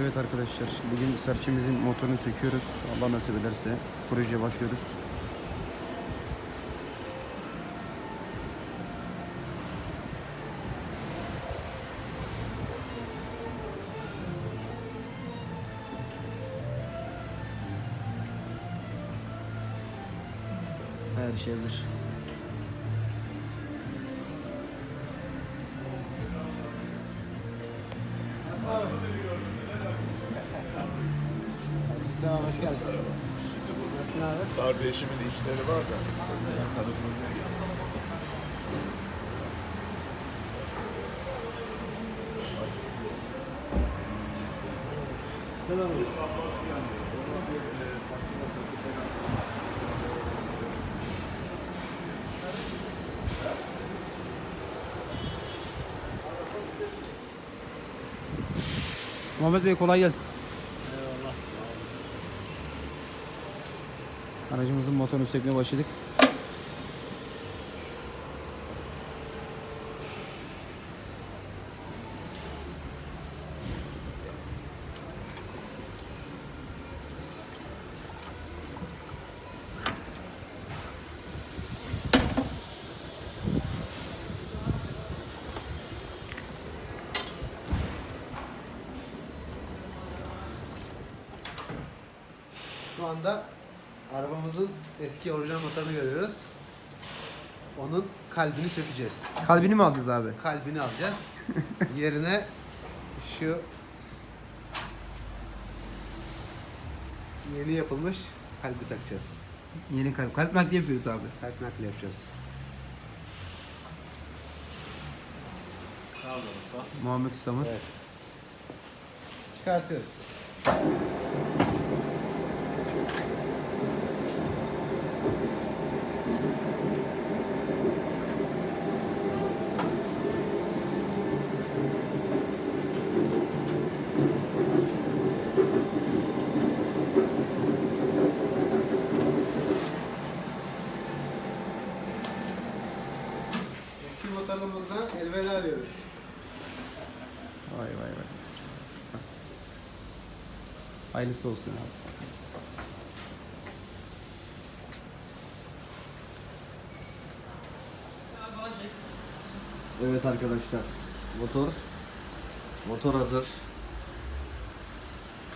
Evet arkadaşlar bugün serçemizin motorunu söküyoruz. Allah nasip ederse projeye başlıyoruz. Her şey hazır. Kardeşimin işleri var da. Muhammed Bey kolay gelsin. Aracımızın motorunu sökmeye başladık. Şu anda arabamızın eski orijinal motorunu görüyoruz. Onun kalbini sökeceğiz. Kalbini mi alacağız abi? Kalbini alacağız. Yerine şu yeni yapılmış kalbi takacağız. Yeni kalp. Kalp nakli yapıyoruz abi. Kalp nakli yapacağız. Muhammed ustamız. Evet. Çıkartıyoruz. Motorumuzdan elveda diyoruz. Vay vay vay. Hayırlısı olsun abi. Evet arkadaşlar. Motor motor hazır.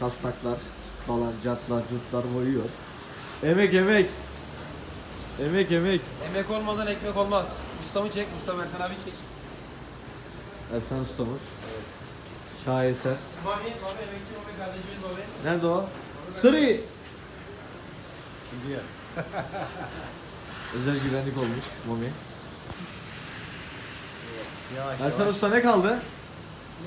Kasnaklar falan catlar cutlar boyuyor. Emek emek. Emek emek. Emek olmadan ekmek olmaz. Ustamı çek, Mustafa Ersan abi çek. Ersan ustamız. Şaheser. Mami, Mami, emekçi Mami, kardeşimiz Mami. Nerede o? Sırı. Gidiyor. Özel güvenlik olmuş Mami. Yavaş Ersan yavaş. usta ne kaldı?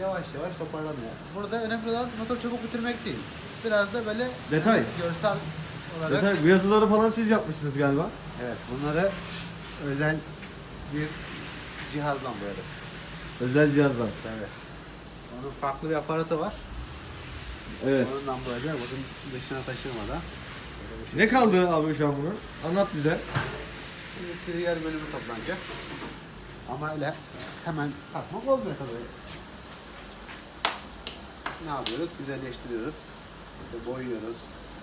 Yavaş yavaş toparlanıyor. Burada önemli olan motor çabuk bitirmek değil. Biraz da böyle Detay. görsel olarak. Detay, bu yazıları falan siz yapmışsınız galiba. Evet bunları özel bir cihazla boyadık. Özel cihazlar. Evet. Onun farklı bir aparatı var. Evet. Onunla boyayacak. Bakın dışına taşırmadan. Ne kaldı abi şu an bunun? Anlat bize. Şimdi trigger bölümü toplanacak. Ama öyle hemen takmak olmuyor tabii. Ne yapıyoruz? Güzelleştiriyoruz. İşte boyuyoruz.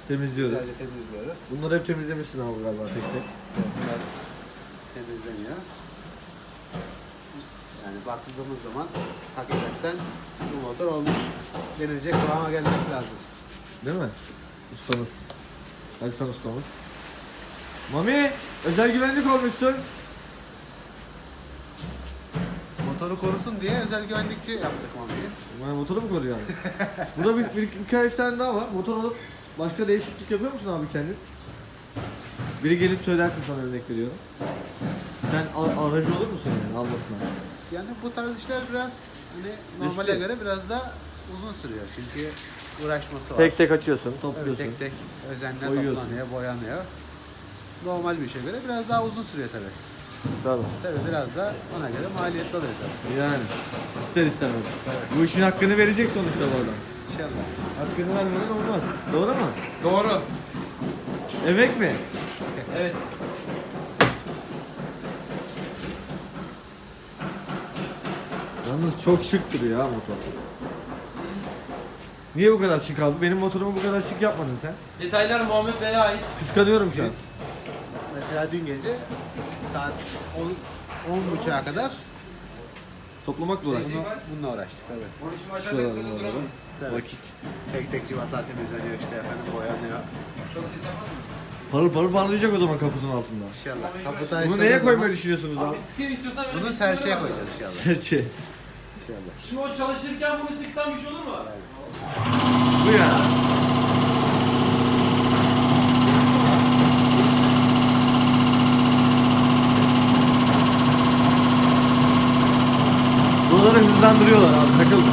Temizliyoruz. Güzelce temizliyoruz. Bunları hep temizlemişsin abi galiba tek tek. Bunlar temizleniyor. Yani baktığımız zaman hakikaten bu motor olmuş. Denilecek kıvama gelmesi lazım. Değil mi? Ustamız. Ersan ustamız. Mami, özel güvenlik olmuşsun. Motoru korusun diye özel güvenlikçi yaptık Mami'yi. Mami motoru mu koruyor abi? Burada bir, bir, bir üç tane daha var. Motor alıp başka değişiklik yapıyor musun abi kendin? Biri gelip söylersin sana örnek veriyorum. Sen aracı olur musun yani almasına? Yani bu tarz işler biraz hani normale Riskli. göre biraz da uzun sürüyor. Çünkü uğraşması var. Tek tek açıyorsun, Evet, topluyorsun. tek tek özenle Boyuyorsun. toplanıyor, boyanıyor. Normal bir işe göre biraz daha uzun sürüyor tabii. Tabii. Tabii biraz da ona göre maliyetli oluyor tabii. Yani ister istemez. Bu işin hakkını verecek sonuçta bu adam. İnşallah. Hakkını vermeden olmaz. Doğru mu? Doğru. Emek mi? Evet. Yalnız çok şık duruyor ha motor. Niye bu kadar şık abi? Benim motorumu bu kadar şık yapmadın sen. Detaylar Muhammed Bey'e ait. Kıskanıyorum şu an. Mesela dün gece saat 10 10.30'a kadar Toplamakla uğraştım. bunu, bununla uğraştık evet. Onu şimdi açarsak burada duramayız. Vakit. Tek tek civatlar temizleniyor işte efendim boyanıyor. Çok ses yapar mı? Parıl parıl parlayacak o zaman kaputun altında. İnşallah. Kaputa Bunu açtığımız neye koymayı düşünüyorsunuz abi? Bir sıkayım istiyorsan Bunu serçeye sıkıyorum. koyacağız inşallah. Serçe. İnşallah. Şimdi o çalışırken bunu sıksam bir şey olur mu? Bu ya. Buraları hızlandırıyorlar abi takılma.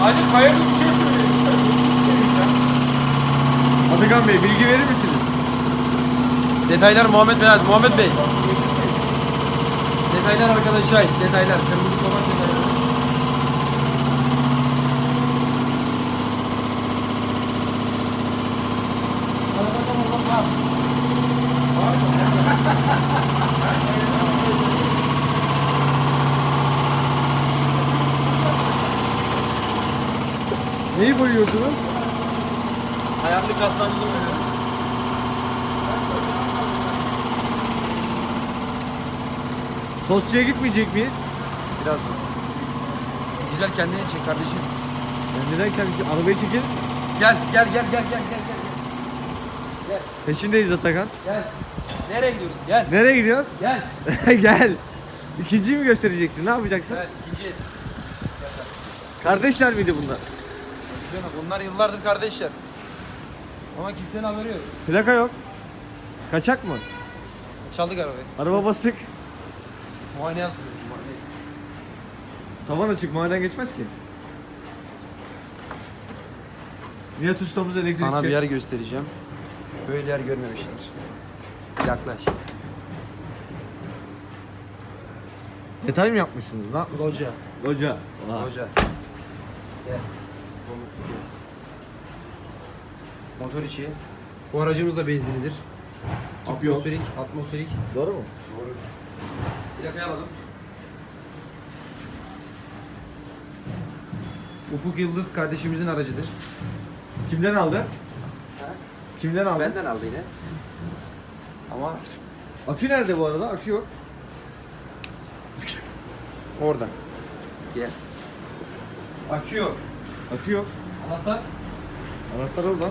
Hadi kayıp bir şey söyleyeyim. Atakan Bey bilgi verir misiniz? Detaylar Muhammed Bey. Muhammed Bey. Detaylar arkadaşa ait. Detaylar. Kırmızı çoban detayları. Neyi boyuyorsunuz? Ayaklı kaslarımızı oynuyoruz. Tostçuya gitmeyecek miyiz? Birazdan. Güzel kendini çek kardeşim. Ya neden kendi arabayı çekelim? Gel gel gel gel gel gel gel. Peşindeyiz Atakan. Gel. Nereye gidiyoruz? Gel. Nereye gidiyorsun? Gel. Gel. İkinciyi mi göstereceksin? Ne yapacaksın? Gel. İkinci. Kardeşler miydi bunlar? Bunlar yıllardır kardeşler. Ama kimsenin haberi yok. Plaka yok. Kaçak mı? Çaldık arabayı. Araba basık. Muayene. Muayene. Tavan açık maden geçmez ki. Nihat ustamız elektrikçi. Sana bir yer göstereceğim. Böyle yer görmemişler. Yaklaş. Detay mı yapmışsınız? Ne yapmışsınız? Loca. Loca. Vay. Loca. Gel. Motor içi. Bu aracımız da benzinlidir. Tüp yok. Atmosferik, atmosferik. Doğru mu? Plakayı alalım. Ufuk Yıldız kardeşimizin aracıdır. Kimden aldı? Kimden aldı? Benden aldı yine. Ama Akü nerede bu arada? Akü yok. oradan. Gel. Akü yok. Akü yok. Anahtar. Anahtar orada.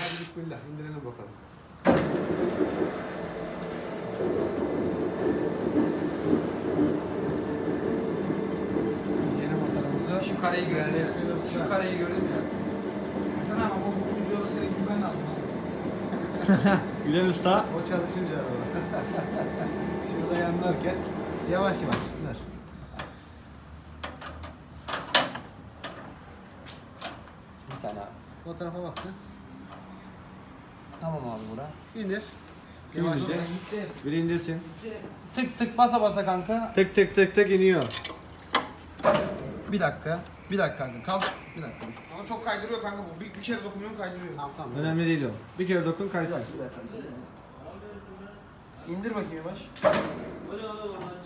Hadi bismillah indirelim bakalım. Yeni motorumuzu Şu kareyi gördün ya. yerleştirelim. Şu kareyi gördün mü ya? Mesela ama bu videoda seni gülmen lazım abi. Gülen Usta. O çalışınca araba. Şurada yanlarken yavaş yavaş. Dur. Bir saniye abi. O tarafa bak sen. Tamam abi bura. İndir. Yavaş. İndir. Bir indirsin. Tık tık basa basa kanka. Tık tık tık tık iniyor. Bir dakika. Bir dakika kanka. Kalk. Bir dakika. Ama çok kaydırıyor kanka bu. Bir, bir kere dokunuyorsun kaydırıyor. Tamam tamam. Önemli değil o. Bir kere dokun kaysın. İndir bakayım yavaş.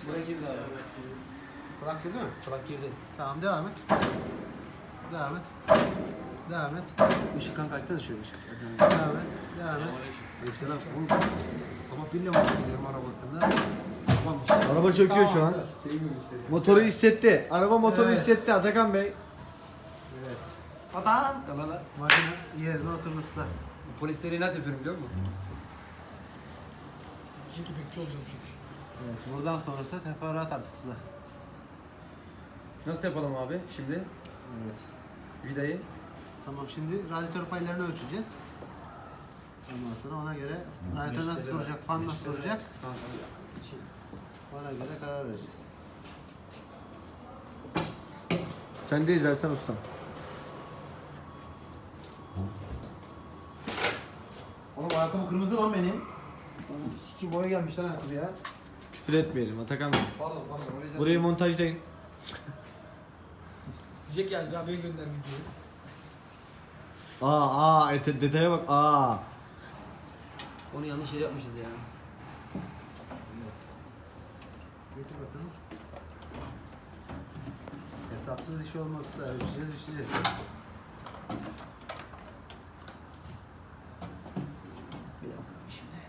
Bura girdi abi. Kulak girdi mi? Kulak girdi. Tamam devam et. Devam et. Devam et. Işık kanka açsana şöyle ışık. Devam et. Devam et. Aleykümselam. Oğlum sabah birle mi gidiyorum araba hakkında? Araba çöküyor şu an. Motoru hissetti. Araba motoru hissetti Atakan Bey. Adam. Yalan Makine yerine oturdu usta. Polislere inat yapıyorum biliyor musun? Çünkü bekçi olacağım çünkü. Evet, buradan sonrası teferruat artık usta. Nasıl yapalım abi şimdi? Evet. Vidayı. Tamam şimdi radyatör paylarını ölçeceğiz. Ondan sonra ona göre radyatör nasıl duracak, fan nasıl duracak ona göre karar vereceğiz. Sen de izlersen ustam. Oğlum ayakkabı kırmızı lan benim. Sikim boya gelmiş lan ayakkabı ya. Küfür etmeyelim Atakan. Pardon pardon. Orayı Burayı montajlayın. Diyecek ya Zabi'ye gönder videoyu. Aa aa ete- detaya bak. Aa. Onu yanlış yere yapmışız ya. Getir bakalım. Hesapsız iş olması da ölçeceğiz, ölçeceğiz. Bir dakika şimdi.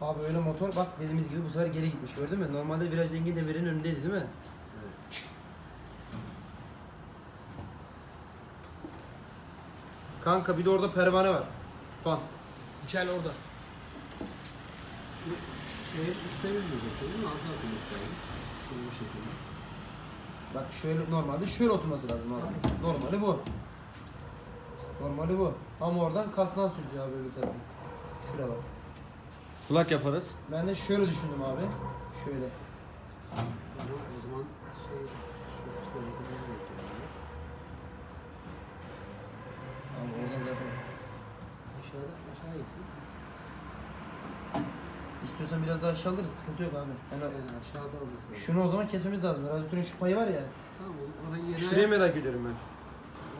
Abi öyle motor bak dediğimiz gibi bu sefer geri gitmiş gördün mü? Normalde viraj denge demirinin önündeydi değil mi? Kanka bir de orada pervane var. Fan. Hikaye orada. Şey, değil mi? Altına lazım. Şekilde. Bak şöyle normalde şöyle oturması lazım abi. Normali bu. Normali bu. Ama oradan kasnan sürtüyor abi öbür tarafa. Şuraya bak. Kulak yaparız. Ben de şöyle düşündüm abi. Şöyle. Ama o zaman şey, şu söylediğini bekliyorum. Abi oradan zaten Aşağıda, aşağı gitsin. İstiyorsan biraz daha aşağı alırız. Sıkıntı yok abi. Yani Yani aşağıda olması lazım. şunu o zaman kesmemiz lazım. Radyatörün şu payı var ya. Tamam, orayı yeni, Şurayı merak ediyorum ben.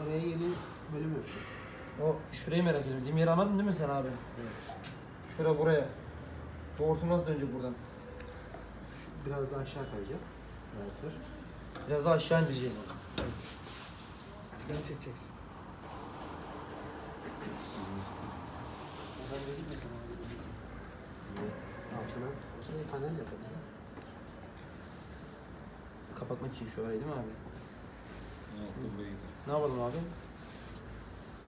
oraya yeni bölüm yapacağız. O şurayı merak ediyorum. Dediğim yeri anladın değil mi sen abi? Şura buraya. Bu hortum nasıl dönecek buradan? Şu biraz daha aşağı kayacak. Radyatör. Biraz daha aşağı indireceğiz. Gel çekeceksin. Altına şey panel yapacağız. Kapatmak için şu arayı değil mi abi? Ne yapalım abi?